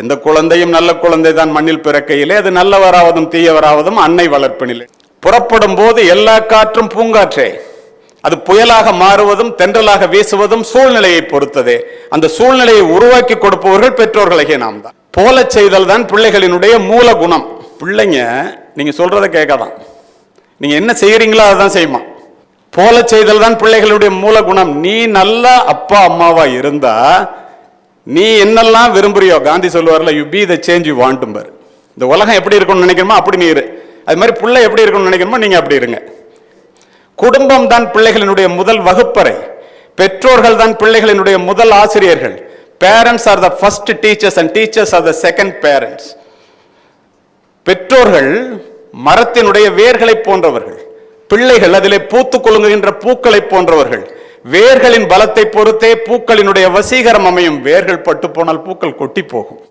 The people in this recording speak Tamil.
எந்த குழந்தையும் நல்ல குழந்தை தான் மண்ணில் பிறக்கையிலே அது நல்லவராவதும் தீயவராவதும் அன்னை வளர்ப்பினிலே. புறப்படும் போது எல்லா காற்றும் பூங்காற்றே. அது புயலாக மாறுவதும் தென்றலாக வீசுவதும் சூழ்நிலையை பொறுத்ததே. அந்த சூழ்நிலையை உருவாக்கி கொடுப்பவர்கள் பெற்றோர்களாகிய நாம் தான் போல செய்தல் தான் பிள்ளைகளினுடைய மூல குணம். பிள்ளைங்க நீங்க சொல்றதை கேட்காதான். நீங்க என்ன செய்யறீங்களோ அதுதான் செய்யுமா போல செய்தல் தான் பிள்ளைகளுடைய மூல குணம். நீ நல்ல அப்பா அம்மாவா இருந்தா நீ என்னெல்லாம் விரும்புறியோ Gandhi சொல்லுவார்ல you be the change you வாண்ட்டும்பர் இந்த உலகம் எப்படி இருக்கணும்னு நினைக்கிறோமோ அப்படி நீ இரு. அது மாதிரி பிள்ளை எப்படி இருக்கணும்னு நினைக்கிறோமோ நீங்க அப்படி இருங்க. குடும்பம் தான் பிள்ளைகளினுடைய முதல் வகுப்பறை. பெற்றோர்கள் தான் பிள்ளைகளினுடைய முதல் ஆசிரியர்கள். Parents are the first teachers and teachers are the second parents பெற்றோர்கள் மரத்தினுடைய வேர்களை போன்றவர்கள். பிள்ளைகள் அதிலே பூத்து கொள்ளுகின்ற பூக்களை போன்றவர்கள். வேர்களின் பலத்தை பொறுத்தே பூக்களினுடைய வசீகரம் அமையும். வேர்கள் பட்டு போனால் பூக்கள் கொட்டி போகும்.